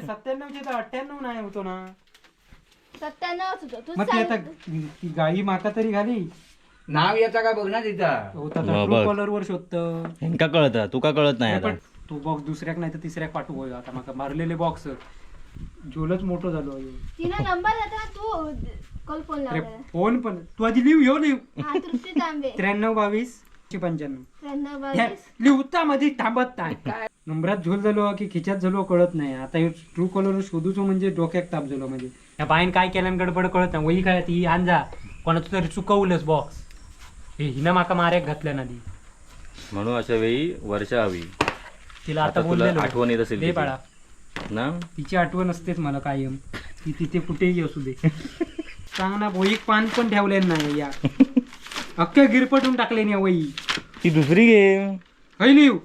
सत्त्याण्णवचे तर अठ्ठ्याण्णव नाही होतो ना. सत्त्याण्णवच होतं तू मग ती आता सांग. ती गाई माका तरी घाली. नाव येतं का बघ ना तिथं. बघ. कॉलर वर शोधतं. ह्यांका कळत तुका कळत नाही आता? पण तो बॉक्स दुसऱ्याक नाही तर तिसऱ्याक पाठवू होय. आता माका मारलेले बॉक्स झोलच मोठं झालो होय. तिनं नंबर देता तू कॉल फोन अरे लावला फोन पण. तू आधी लिव यो लिव हा तृप्ती तांबे. त्र्याण्णव बावीस. पंच्याण्णव लिहता मध्ये थांबत नाही. नंबरात झोल झालो की खिच्यात झालो कळत नाही. आता हे ट्रू कॉलर शोधूचो म्हणजे डोक्यात ताप झालो म्हणजे. ह्या बाईन काय केल्यान गडबड कळत नाही. वही काय ती आणजा कोणाचं तरी चुकवलंच बॉक्स हे हिनं माका मार्याक घातल्या नदी. म्हणून अशा वेळी वर्षा हवी. तिला आता बोललेलो. आठवण येत असेल दे तिची. बाळा. ना? तिची आठवण असतेच मला कायम. ती तिथे कुठेही असू दे. सांग ना वही पान पण ठेवले नाही या. अख्ख्या गिरपटून टाकले नाही वही ती दुसरी घे. हय लिव.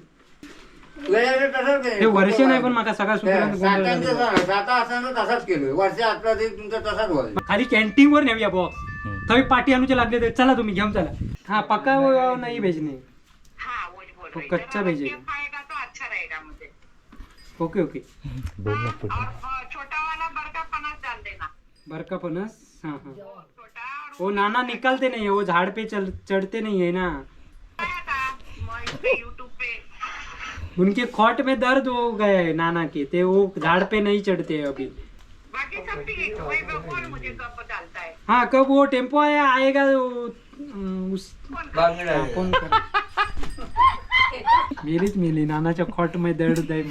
हे वर्ष नाही पण माका सगळा असताना तसाच केलं वर्ष आतला ते तुमचं तसाच होईल. खाली कॅन्टीन वर नेऊया बॉक्स. थंय पाठी आणूचे लागले तर चला तुम्ही घेऊन चला. हाँ पक्का वो नहीं भेजने हाँ वही बोल. तो रही कच्चा आएगा तो अच्छा रहेगा मुझे ओके ओके. बोल ना पुढे. और अ, छोटा वाला बड़का पनास डाल देना बरका पनस हाँ हाँ. छोटा वो नाना निकालते नहीं है वो झाड़ पे चल चढ़ते नहीं है ना। उनके खोट में दर्द हो गए है नाना के ते वो झाड़ पे नहीं चढ़ते हैं अभी। बाकी सब ठीक है कब है। हाँ वो टेम्पो आया आएगा उस मेरीच मेली नानाच्या खोट में दर्द आहे.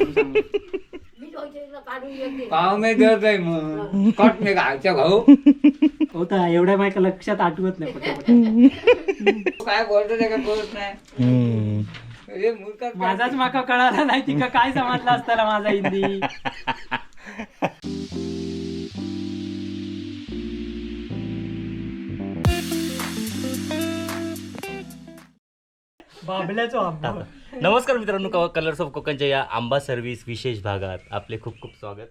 पाव मे आहे मग. कट मे घालच्या भाऊ. होता एवढ्या मायका लक्षात आठवत नाही पटापट. काय बोलतो ते काय बोलत नाही. माझाच माका कळाला नाही तिका काय समजला असताना माझा हिंदी. नमस्कार मित्रांनो कलर्स ऑफ कोकणच्या या आंबा सर्व्हिस विशेष भागात आपले खूप खूप स्वागत.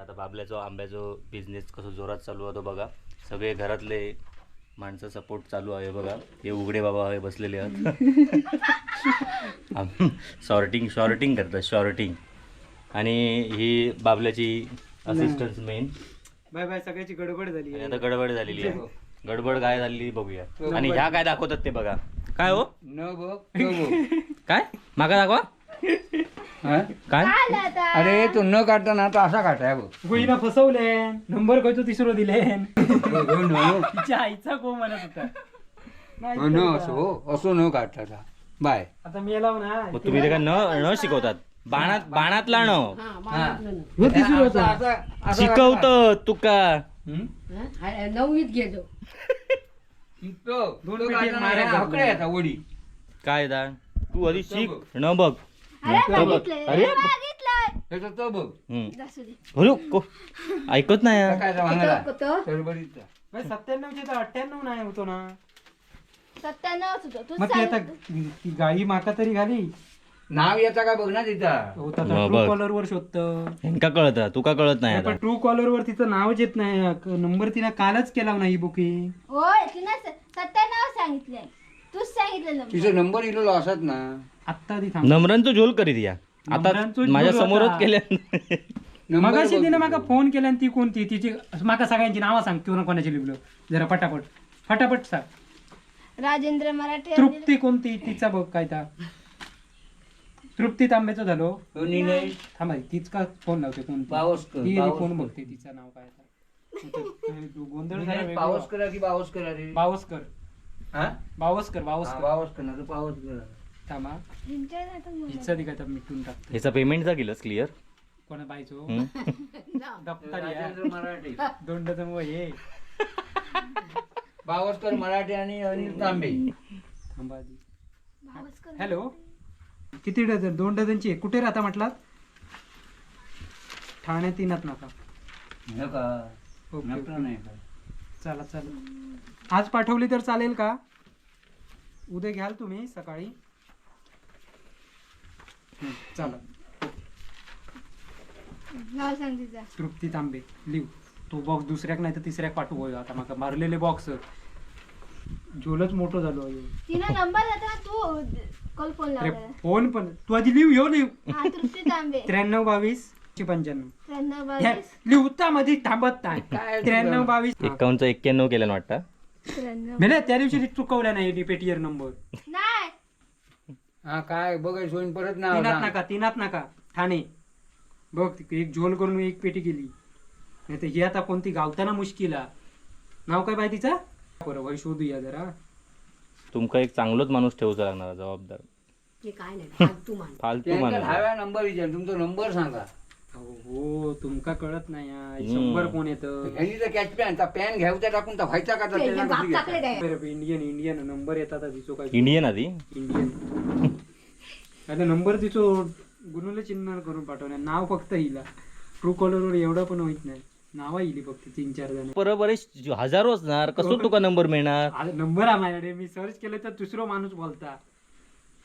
आता बाबल्याचो आंब्याचो बिझनेस कसं जोरात चालू होतो बघा. सगळे घरातले माणसं सपोर्ट चालू आहे बघा. हे उघडे बाबा हे बसलेले आहेत. शॉर्टिंग शॉर्टिंग करतात शॉर्टिंग आणि ही बाबल्याची असिस्टंट मेन बाय बाय सगळ्याची गडबड झाली आता गडबड झालेली आहे. गडबड काय झालेली बघूया. आणि ह्या काय दाखवतात ते बघा. काय हो? न बघ न बघ काय? मागा दाखवा. हा? काय? आलं आता. अरे तू न काढताना आता असा काढाय बघ. गोईला फसवले नंबर खयचो तिसरो दिले हो, हो, न. तिच्या आईचा को म्हणत होता? नाही हो, न असो हो, असो न काढता. बाय. आता मी येलाव ना मग तुम्ही ते काय न न शिकवतात? बाणात बाणातला न. हा. शिकवत तुका. हम्म? नववीत गेलो. तो दोन पेटी वडी. काय दा तू आधी शिक न बघ. अरे बघ. बघितलंय. अरे. अरे बघितलंय. त्याचा तो बघ. हम्म. दे को- ऐकत नाही हा. काय वांगला कुठं? सरबरीचा. बाई, सत्त्याण्णवचे तर अठ्ठ्याण्णव नाही होतो ना. सत्त्याण्णवच होतं. तू मग ती आता सांग. ती गाई माका तरी घाली. नाव येतं का बघ ना तिथं ट्रू बघ. कॉलर वर शोधतं. ह्यांका कळत तुका कळत नाही आता? ट्रू कॉलर वर तिचं नावच येत नाही. नंबर तिने कालच केला नाही बुकिंग होय तिनं स- सत्त्याण्णव सांगितलंय. तूच सांगितलं नंबर तिचा नंबर इलेलो असत ना. आत्ता ती थांब. नम्रांचं झोल करीत या. आता नम्रांचो माझ्या झोल समोरच होता. केल्या नंबर मगाशी बघ. तिने. माका फोन केला आणि ती कोणती? तिची माका सगळ्यांची नावं सांग. किंवा कोणाची लिहिलं? जरा पटापट. फटाफट सांग. राजेंद्र मराठे तृप्ती कोणती? तिचा बघ काय ता. तृप्ती तांब्याचं झालो हो, निलय. थांबा तीच का फोन लावते ती पावसकर. फोन बघते तिचं नाव काय आता. तो गोंधळ झाला वेगळा. पावसकरा की बावसकरा रे बावस्कर हा? बावस्कर हा, बावस्कर बावसकर ना तो पावसकर थांबा. हिचं ती काय तर मिटून टाकते ह्याचा पेमेंटचा गेलंस क्लिअर कोणा बायचो हम्म. दप्तर या. राजेंद्र मराठे डझन वय हे बावसकर मराठे आणि अनिल तांबे थांबा आधी. हॅलो किती डझन? दोन डझनची आहे. कुठे राहता म्हटलात? ठाण्यात येणार नका. हो का? ओके? चला चला. आज पाठवली तर चालेल का? उद्या घ्याल तुम्ही सकाळी. हं, चला. नाव सांग तिचा तृप्ती तांबे लिव तो बॉक्स दुसऱ्याक नाही तर तिसऱ्याक पाठवू. होय आता माका मारलेले बॉक्स झोलच मोठं झालो. तिनं नंबर देता तू कॉल फोन अरे फोन पण. तू आधी लिव यो लिव हा तृप्ती तांबे त्र्याण्णव बावीस पंच्याण्णव. त्र्याण्णव ह्या बावीस. लिहुता मध्ये थांबत नाही. काय त्र्याण्णव बावीस. एक्कावनचा एक्क्याण्णव केलं ना वाटतं. त्र्याण्णव. त्या दिवशी चुकवल्या नाही पेटीयर नंबर नाही. हा काय बघाय सोयीन परत नाव तीनात सांग. नका तीनात नका. ठाणे. बघ ती एक झोल करून एक पेटी केली. नाही तर ही आता कोणती गावताना मुश्किला. नाव काय बाय तिचा? बरं वय शोधूया जरा. तुमका एक चांगलोच माणूस ठेवचा लागणार जबाबदार. ते काय नाही फालतू मान फालतू त्यांका माणूस. नंबर विचार तुमचा नंबर सांगा. हो हो तुमका कळत नाही हा. हम्म. शंभर कोण येतं? ह्यांनी तर कॅच पॅन पॅन घ्यायचा टाकून तर व्हायचा का तर ते त्याला बाप कशी टाकले घेता? काय इंडियन इंडियन नंबर येतात तिचो काय इंडियन आधी? इंडियन. आता नंबर तिचो गुणुले चिन्ह करून पाठवणार नाव फक्त हिला. ट्रू कॉलरवर एवढं पण होत नाही. नावा येईल फक्त तीन चार जण. बरोबर हजारो असणार कसं तुका नंबर मिळणार? नंबर आहे माझ्याकडे. मी सर्च केलं तर दुसरा माणूस बोलता.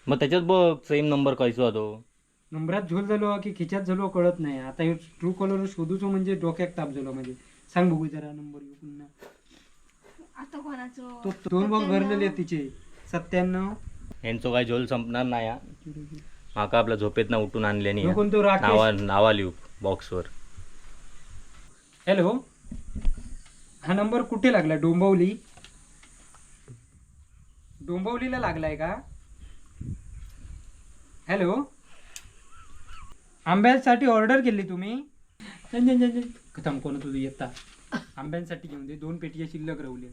मग त्याच्यात बघ सेम नंबर कायचो तो नंबरात झोल झालो की खिच्यात झालो कळत नाही. आता हे ट्रू कॉलर शोधूचो म्हणजे डोक्यात ताप झालो म्हणजे. सांग बघू जरा नंबर घेऊ पुन्हा. आता कोणाचं? तो दोन बॉक्स भरलेले आहेत तिचे. सत्त्याण्णव. यांचो काय झोल संपणार नाही हा. माका आपल्या झोपेत उठून आणल्यानी ह्यो कोणतो राकेश. नावा नावा लिहू बॉक्सवर हॅलो हा नंबर कुठे लागला? डोंबवली? डोंबवलीला लागलाय का? हॅलो आंब्यांसाठी ऑर्डर केली तुम्ही? जन- जन- जन- जन. थांब कोण तुझं येता? आंब्यांसाठी घेऊन दे दोन पेटिया शिल्लक राहुल्या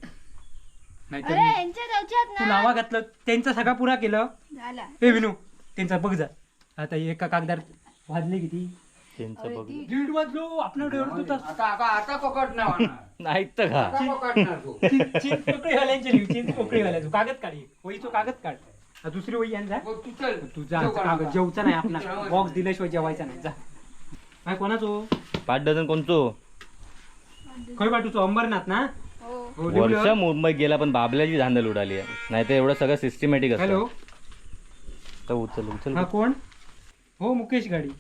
नाहीतर अरे मी- यांच्या जाऊच्यात तू ना नावा घातलं. त्यांचा सगळा पुरा केलं. झाला. हे विनू त्यांचा बघ जा. आता एका कागदार वाजले किती? त्यांचं बघ दीड वाजलो आपलं डेवढ तास आता होणार. नाही तर का? आता तू. चिंच पोकळीवाल्यांची पोकळीवाल्याचो कागद काढी वहीचो कागद काढ. हा, दुसरी वही मग तू चल. तुझा जेव काढ आता. जेवचा नाही आपला. बॉक्स दिल्याशिवाय जेवायचा नाही. जा. काय कोणाचो? पाच डझन कोणतो खय पाठवतो अंबरनाथ ना? हो. हो वर्ष. मुंबईत गेला पण बाबल्याची धांदल उडाली. आहे नाही तर एवढं सगळं सिस्टमॅटिक हॅलो असतं तर उचल उचल. हा कोण? हो मुकेश गाडी.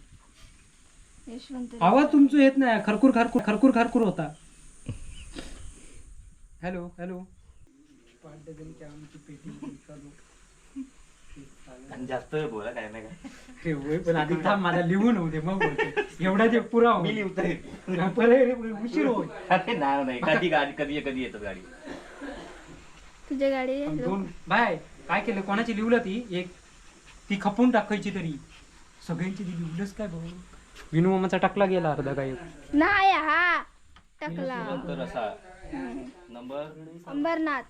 आवाज तुमचं येत नाही. खरखूर खरखूर खरखूर खरखूर होता. हॅलो हॅलो जास्त बोला काय नाही होय, पण आधी थांब माझा लिहून होऊ दे मग बोलतो. एवढा ते पुरा हो. मी लिहतोय. उशीर अरे नाही नाही. कधी गाडी कधी कधी येतात गाडी. तुझ्या गाडी आहे? दोन बाय काय केलं? कोणाची लिहलं ती? एक ती खपून टाकायची तरी. सगळ्यांची ती लिहलंच काय भाऊ? विनू मामाचा टाकला गेला अर्धा काय नाही हा टाकला. तर असा नंबर. अंबरनाथ.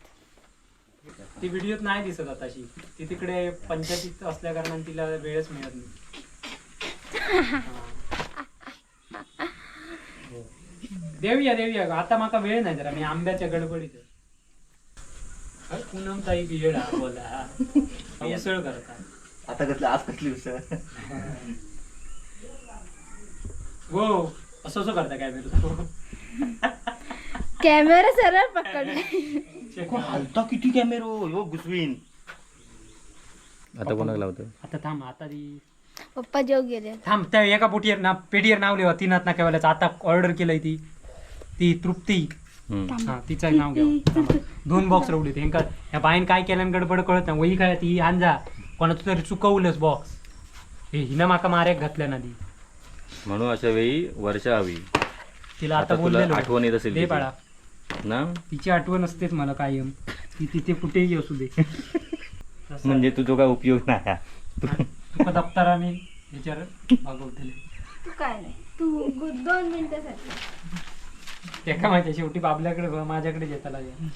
ती व्हिडिओत नाही दिसत आता अशी ती तिकडे पंचायतीत असल्या कारणाने तिला वेळच मिळत नाही. हा. हो. देऊया देऊया. आता माका वेळ नाही जरा. मी आंब्याच्या गडबडीत आहे. अरे, पूनम ताई बियड हा बोला उसळ करता आता कसलं आज कसली उसळ? हो असं असं करता काय मी कॅमेरा सरळ पकडला हलता किती कॅमेरो? हो घुसवीन. आता कोणाला लावतो आता थांब आता ती पप्पा जेव गेले. थांब त्या एका पोटीवर ना पेटीवर नाव लिहा तीनात ना केवाल्याचं आता ऑर्डर केलंय ती. ती तृप्ती. हा तिचं नाव घ्या. दोन बॉक्स रवले ते ह्या बाईन काय केल्यान गडबड कळत नाही. वही काय ती आणजा कोणाचं तरी चुकवलंच बॉक्स हे हिनं माका मार्याक घातल्या ना ती. म्हणून अशा वेळी वर्षा हवी. तिला आता आता तुला बोललेलो. आठवण येत असेल दे तिची. बाळा. ना? तिची आठवण असतेच मला कायम. ती तिथे कुठेही असू दे म्हणजे तुझा काय उपयोग नाही. तुका दप्तरा मी ह्याच्यावर भागवतले. तू काय नाही. तू गु- दोन मिनिटासाठी. एका माहिती शेवटी बाबल्याकडे माझ्याकडे येता लागेल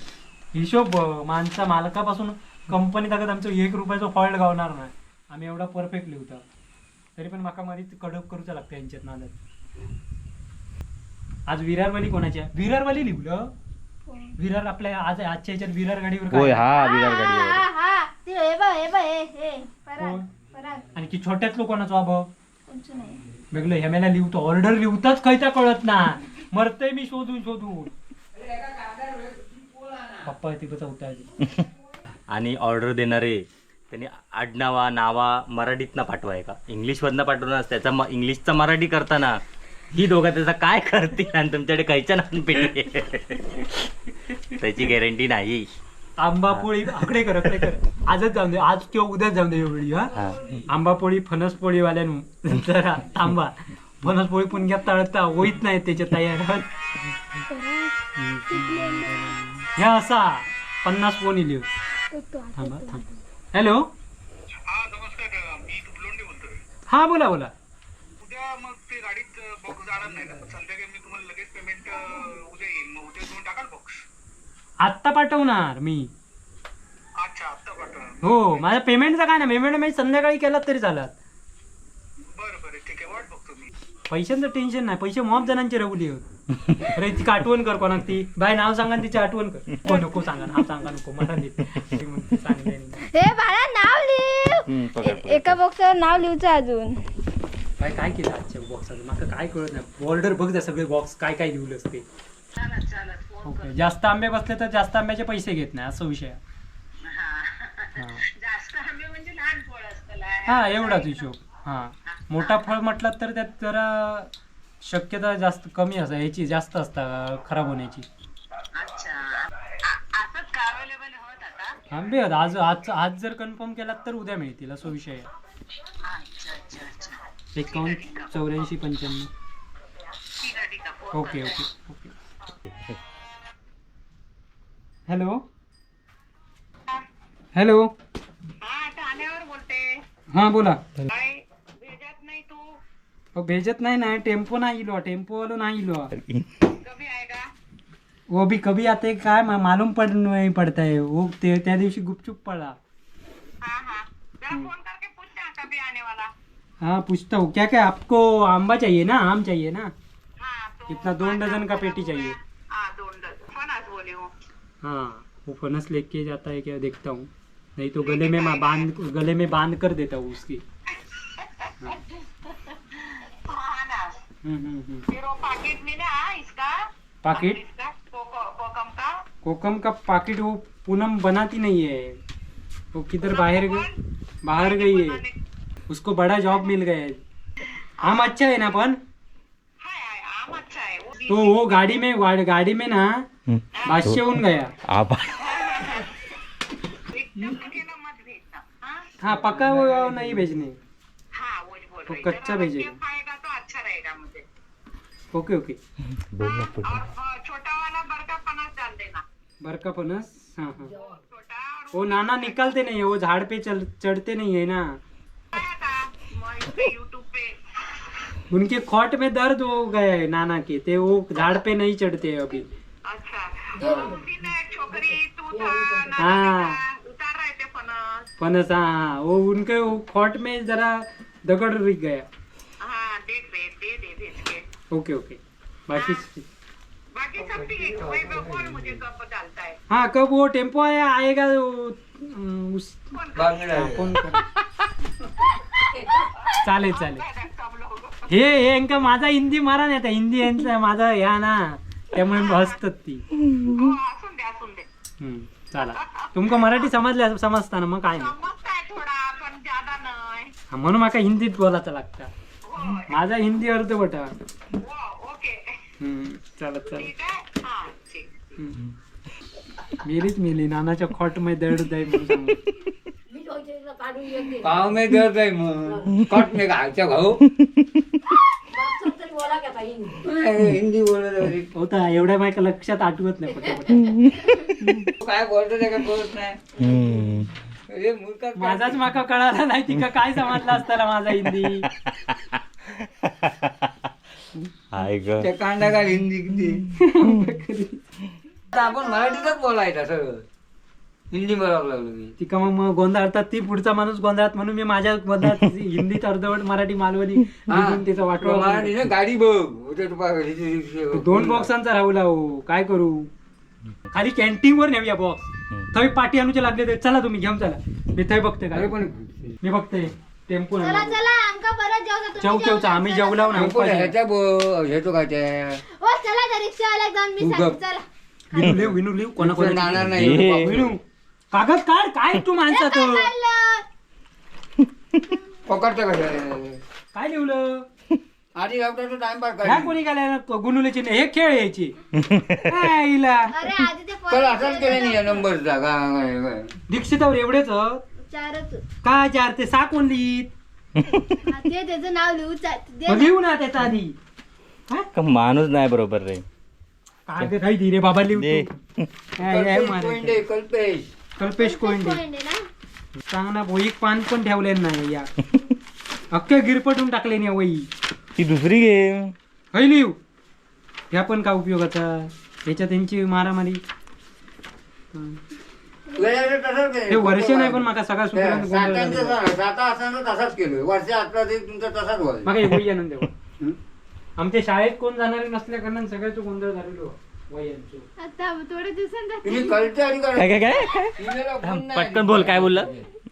हिशोब माणसा मालकापासून कंपनी ताकद आमचं एक रुपयाचं फॉल्ट गावणार नाही. आम्ही एवढा परफेक्ट लिहता तरी पण माका मध्ये कडक करूचा लागतं यांच्यात नादात. आज विरारवाली कोणाच्या विरारवाली लिहिलं? विरार आपल्या आज आजच्या याच्यात विरार गाडीवर काय? होय? हा विरार गाडीवर. हा हा ते हे बघ हे बघ हे हे पराग कोण? पराग. आणि की छोट्यातलो कोणाचा अभाव कोणचं नाही. वेगळं ह्यामेला लिहतो. ऑर्डर लिहताच खयचा कळत ना. मरतय मी शोधून शोधून. पप्पा तिकडे चौथा आणि ऑर्डर देणारे. त्यांनी आडनावा नावा मराठीतनं पाठवाय का? इंग्लिशमधनं पाठवणार त्याचा म- इंग्लिशचा मराठी करताना ही दोघं त्याचा काय करतील आणि तुमच्याकडे कायच्या नान पेटी त्याची गॅरंटी नाही. आंबापोळी आकडे कर आकडे कर. आजच जाऊन दे आज किंवा उद्याच जाऊन दे व्हिडिओ हा. आंबापोळी फणस पोळीवाल्यानु जरा थांबा. फणस पोळी पुणग्यात तळता होईत नाही त्याच्या तयार. ह्या असा पन्नास फोन इली थांबा थांब. हॅलो. हा नमस्कार मी दुबलोंडे बोलतोय. हा बोला बोला. उद्या मग ते गाडीत बॉक्स जाणार नाही ना? संध्याकाळी मी तुम्हाला लगेच पेमेंट उद्या येईल मग उद्या घेऊन टाकाल बॉक्स आत्ता पाठवणार मी. अच्छा आत्ता पाठवा हो माझ्या पेमेंटचं काय ना पेमेंट मी संध्याकाळी केलात तरी चालत बरं बरं ठीक आहे वाट बघतो मी पैशांचं टेन्शन नाही. पैसे मॉप जणांची रवली अरे तिची आठवण कर कोणाक ती. बाय नाव सांगा तिची आठवण कर. को नको सांगा नाव सांगा नको मला. हे बाळा नाव लिव हम्म, पकड, पकड. एका बॉक्सवर नाव लिहूचं अजून. काय काय केलं आजच्या बॉक्साचं मला काय कळत नाही. ऑर्डर बघ जा सगळे बॉक्स काय काय लिहिलं असते. ओके जास्त आंबे बसले तर जास्त आंब्याचे पैसे घेत नाही असं विषय आहे. हा. जास्त आंबे म्हणजे लहान फळ असतं हा एवढाच हिशोब. हा. मोठा फळ म्हटलं तर त्यात जरा शक्यता जास्त कमी असं ह्याची जास्त असता खराब होण्याची. अच्छा. असंच का अवेलेबल होत आता? आंबे आहेत. आज आज आज जर कन्फर्म केलात तर उद्या मिळतील असं विषय आहे. अच्छा अच्छा अच्छा. एकावन्न चौऱ्याऐंशी पंच्याण्णव. ठीक आहे ठीक आहे. Phone okay okay okay. Hello? Hello? हा बोलते. हां बोला. काय? भेजत नाही ना टेम्पो नाही इलो टेम्पो वालो नाही इलो. कभी आएगा वो भी कभी आते काय मा- मालूम पड नहीं पड़ता है वो ते त्या दिवशी गुपचुप पडा हाँ हाँ. जरा फोन करके पूछना कभी आने वाला हाँ पूछता हूँ. क्या क्या? आपको आंबा चाहिए ना? आम चाहिए ना? हाँ तो कितना दो डजन का पेटी चाहिए। हाँ डजन बोली हूँ. हाँ वो फनस लेके जाता है क्या? देखता हूँ। नहीं तो गले में मैं बांध गले में बांध कर देता हूँ उसकी। फिर वो पैकेट में ना इसका। पैकेट? इसका कोकम का। कोकम का पैकेट वो पूनम बनाती नहीं है। वो किधर बाहर गई? बाहर गई है। उसको बड़ा जॉब मिल गया है। आम अच्छा है ना अपन अच्छा है। तो वो गाड़ी में वा- गाड़ी में ना बादशाह गया। आबा एकदम पकेला मत भेजना। हाँ? हाँ पका हुआ नहीं भेजने। हाँ वो बोल वो रही कच्चा भेजेगा। रख के खाएगा तो अच्छा रहेगा मुझे ओके ओके बोल ना हाँ, और छोटा वाला बड़का पनास डाल देना। बरका फणस हाँ हाँ। वो नाना निकलते नहीं है वो झाड़ पे चल चढ़ते नहीं है ना। उनके खोट में दर्द हो गया है नाना के ते वो झाड़ पे नहीं चढ़ते है अभी। अच्छा। वो दिन एक छोकरी तू था नाना हाँ। रहे थे फनस हाँ हाँ वो उनके खोट में जरा दगड़ रुक गया। Okay okay. बाकी बाकी सब ठीक है वही पे बोल मुझे कब डालता है हाँ कब वो टेम्पो आया आएगा वो अं, उस बांगडा हाँ, फोन कर चालेल चालेल. सब लोग हे हे यांका माझा हिंदी मारा नाही आता. हिंदी यांचा माझा ह्या ना त्यामुळे हसतात ती. हो असून दे असून दे हम्म, चला. तुमका मराठी समजल्या समजता ना मग काय नाही. समजताय थोडा पण ज्यादा नाही. हा, म्हणून माका हिंदीत बोलायचं लागतं. हो माझा हिंदी अर्थ बटा. ओके चालत चालत. हा. मेलीच मेली नानाच्या खोटमध्ये दर्द आहे म्हणून सांगू. मी दोनशे काढून एक दे पाव मे दर्द आहे मग कट मे घालच्या भाऊ. बॉक्सवर तरी बोला का ताई हिंदी. बोलत होती. एवढ्या मायका लक्षात आठवत नाही पटापट. काय बोलतो ते काय कळत नाही. माझाच माका कळाला नाही तिका काय समजलं असताना माझा हिंदी. हाय ग. त्या कांदा काय हिंदी. आपण मराठीतच बोलायचं सगळं. हिंदी बोलावं लागलो मी. तिका मग मग गोंधळतात ती पुढचा माणूस गोंधळात म्हणून मी माझ्या गोंधळात हिंदीत अर्धवट मराठी मालवणी लिहून तिचा वाटवा मराठी ना गाडी बघ. तू हिची- दोन बॉक्सांचा राहुला हो काय करू? खाली कॅन्टीन वर नेऊया बॉक्स थंय पाठी आणूचे लागले तर चला तुम्ही घेऊन चला. मी थंय बघते अरे काय पण मी बघते. टेम्पो चला चला अंका परत जाऊ का? चौ चौचा आम्ही जेवलाव ना ह्याच्या ह्याचं काय ते? हो चला त्या रिक्षावाला जाऊन मी तू सांगते गप. चला. विनू लिव विनू लिव. कोणा दुसरं कोणा जाणार ये. नाही. विनू कागद काढ काय तू माणसात काय? पकडतं कसं काय लिवलं आधी लावतो टाइमपास ह्या करायची कोणी गेल्या? गुनुलेची नाही हे खेळ यायची. काय हिला अरे आधी ते चल परत असंच केलं नाही या नंबरचा. काय काय काय? दीक्षितावर एवढेच चारच काय चार ते सहा कोण लिहित हा, ते त्याचं नाव. दे मग ना. लिहू ना त्याचा आधी का माणूस नाही बरोबर रे काय ते काही धीरे बाबा लिहू दे. तू. काय आहे कल्पेश मारायचं. कोंडे कल्पेश कल्पेश कोंडे कोंडे ना सांग ना वहीक पान पण ठेवलेलं नाही या अख्ख्या गिरपटून टाकले नाही वही ती दुसरी घे हय लिहू ह्या पण का उपयोगाचा ह्याच्यात त्यांची मारामारी हं. तसंच केलं. हे वर्ष नाही पण गोंधळ सातांचं झाला. तसं- साता असताना तसाच केलोय. वर्ष आतला ते तुमचा तसाच व्हायला माका हे वही आणून देवा आमच्या शाळेत कोण जाणारे नसल्या कारणाने सगळ्याच गोंधळ झालेलो वयांचो आता थोड्या दिवसांनी तुम्ही कळते आणि काय काय काय? हिमेला फोन नाही. पटकन बोल काय बोलला?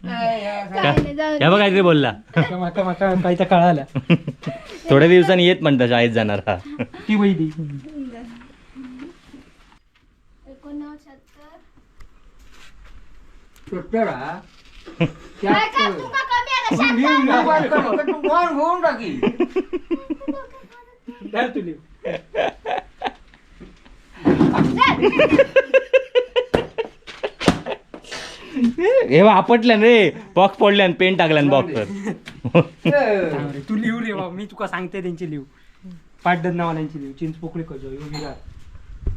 नाही, या- काय नाही, जाऊ दे. या बघ काहीतरी बोलला. माका माका माका काही तर कळालं. थोड्या दिवसांनी येत म्हणता शाळेत जाणार हा. ती वही दी. हा. काय का? कमी आलं शांत? होऊन टाकी. धर तू हे आपटल्यान रे. बॉक्स पडल्यान पेन टाकल्यान बॉक्सवर रे, तू लिहू रे बाबा मी तुका सांगते त्यांची लिहू. पाटदर नावाल्यांची लिहू. चिंच पोकळी कजो यो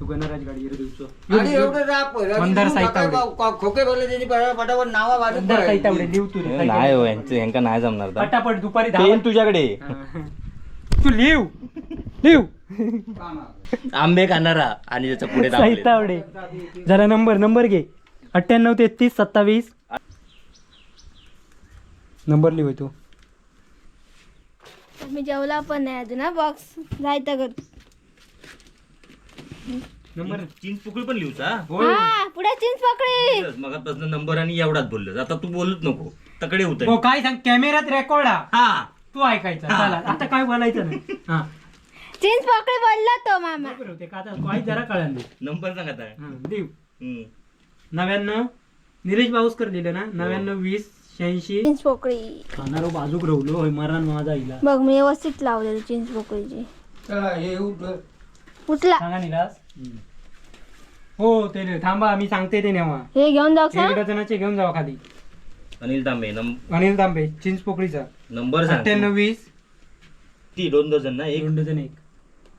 गणराज गाडी एवढं राप मंदार. खोके भरले त्यांनी पटापट पटापट नावा वाजत लिहू तू रे नाही हो यांचं नाही जमणार. पटापट दुपारी दहा पेन तुझ्याकडे. तू लिहू लिहू आंबे खाणारा आणि त्याच्या पुढे दाबले. साहित्यावडे जरा नंबर नंबर घे. अठ्ठ्याण्णव तेहतीस सत्तावीस. नंबर लिहू तू. मी जेवला पण नाही अजून ना बॉक्स जायचं कर नंबर चिंच पुकळी पण लिहूचा हा? पुढे चिंच पकडी. मगापासून नंबर आणि एवढाच बोललो आता तू बोलत नको. तकडे होत हो काय सांग कॅमेऱ्यात रेकॉर्ड हा? हा. तू ऐकायचा चला. आता काय बोलायचं नाही. हा. चिंच पकडी बोलला तो मामा. बरोबर होते का? आता काय जरा कळालं नंबर हा, लिहू हम्म. नव्याण्णव निलेश भाऊसकर लिहिलं ना? नव्याण्णव वीस शहाऐंशी. चिंच पोकळी खाणारो बाजूक रवलो होय मरण माझा इला बघ मी व्यवस्थित लावलेली चिंच पोकळीची चला हे उठ. उठला सांगा निलास. हो ते. थांबा मी सांगते ते नेवा. हे घेऊन जाऊ सांग एक डझनाचे घेऊन जावा खाली. अनिल तांबे नंब- अनिल तांबे चिंच पोकळीचा. नंबर सांग अठ्ठ्याण्णव वीस. ती दोन डझन ना एक? दोन डझन एक.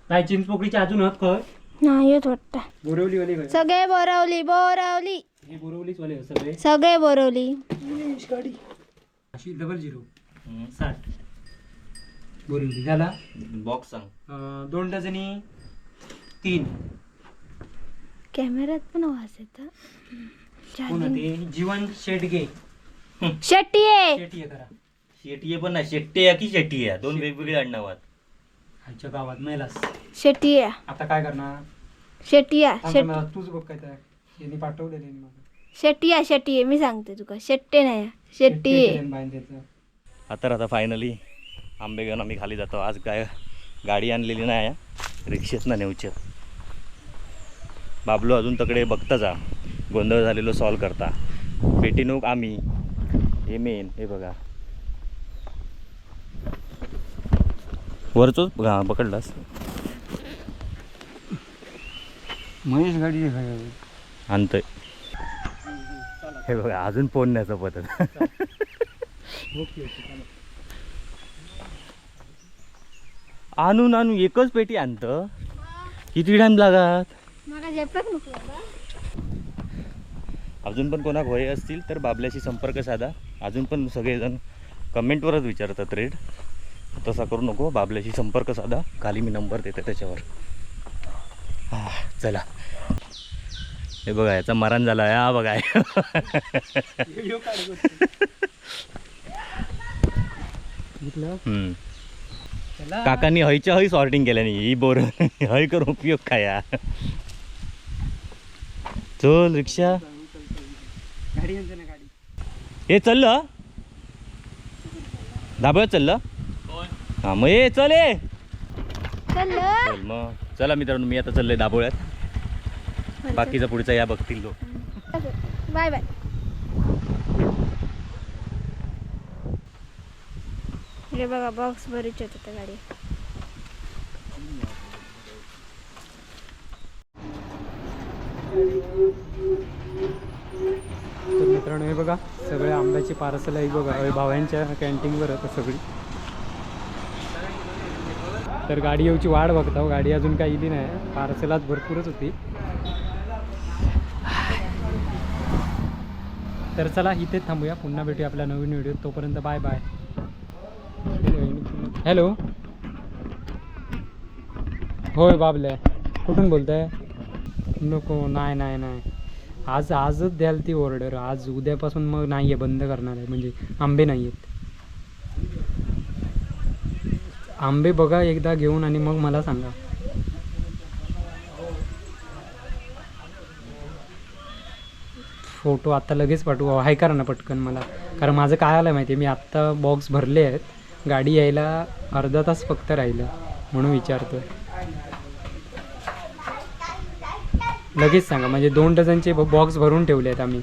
काय चिंच पोकळीची अजून हत खय नाही येत वाटतं. बोरवली वाले खय सगळे बोरवली बोरवली. हे बोरवलीच वाले सगळे. सगळे बोरवली. अशी डबल झिरो. साठ. बोरवली झाला? बॉक्स सांग. अं, दोन डझनी तीन. कॅमेऱ्यात पण आवाज येत. जीवन शेडगे शेट्टी आहे शेटी करा. शेटिये पण ना शेट्टे की शेट्टी आहे दोन वेगवेगळे आडनावात. आमच्या गावात मेलास शेट्टी आहे आता काय करणार? शेट्टी आहे थांब तूच बघ काय तर यांनी पाठवलेले मला. शेट्टी आहे शेट्टी आहे मी सांगते तुका. शेट्टे नाही शेट्टी आहे. आता आता फायनली आंबे घेऊन आम्ही खाली जातो. आज काय गाडी आणलेली नाही रिक्षेत ना नेऊच्यात बाबलो अजून तकडे बघता जा. गोंधळ झालेलो सॉल्व करता. पेटीनूक आम्ही. हे मेन हे बघा. वरचोच हा पकडलास. महेश गाडी आणतोय. हे बघा अजून पोहण्याचं पद्धत आणून आणून एकच पेटी आणतं. किती टाइम लागत? अजून पण कोणाक वय असतील तर बाबल्याशी संपर्क साधा. अजून पण सगळेजण कमेंटवरच विचारतात रेट तसा करू नको बाबल्याशी संपर्क साधा. खाली मी नंबर देते त्याच्यावर. हा चला. हे बघा याचा मरण झाला हा बघा. काकांनी हयच्या हय सॉर्टिंग केल्यानी ही बोर. हय करून उपयोग काय हा? चल रिक्षा. हे. चाललं धाबळत चाललं हा मग ये चल ये. चल चल मग. चला मित्रांनो मी आता चाललोय दाभोळ्यात बाकीचा पुढचा या बघतील लोक. Bye bye. बघा बॉक्स बरीच येत होतं गाडी. तर मित्रांनो हे बघा सगळे आंब्याची पार्सल आहे. बघा भावांच्या कॅन्टीनवर होतं सगळी. तर गाडी येऊची वाट बघता हो, गाडी अजून काही इली नाही. पार्सल आज भरपूरच होती. तर चला इथे थांबूया. पुन्हा भेटूया आपल्या नवीन व्हिडिओ तोपर्यंत बाय बाय हॅलो होय बाबल्या कुठून बोलताय? नको नाही नाही नाही. आज आजच द्याल ती ऑर्डर आज उद्यापासून मग नाही आहे बंद करणार आहे. म्हणजे आंबे नाही आहेत आंबे बघा एकदा घेऊन आणि मग मला सांगा. फोटो आत्ता लगेच पाठवू. हाय करा ना पटकन मला. कारण माझं काय आलं माहिती आहे मी आत्ता बॉक्स भरले आहेत. गाडी यायला अर्धा तास फक्त राहिलं. म्हणून विचारतो लगेच सांगा. म्हणजे दोन डझनचे बॉक्स भरून ठेवले आहेत आम्ही.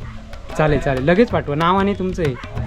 चालेल चालेल. लगेच पाठवा. नाव आणि तुमचं आहे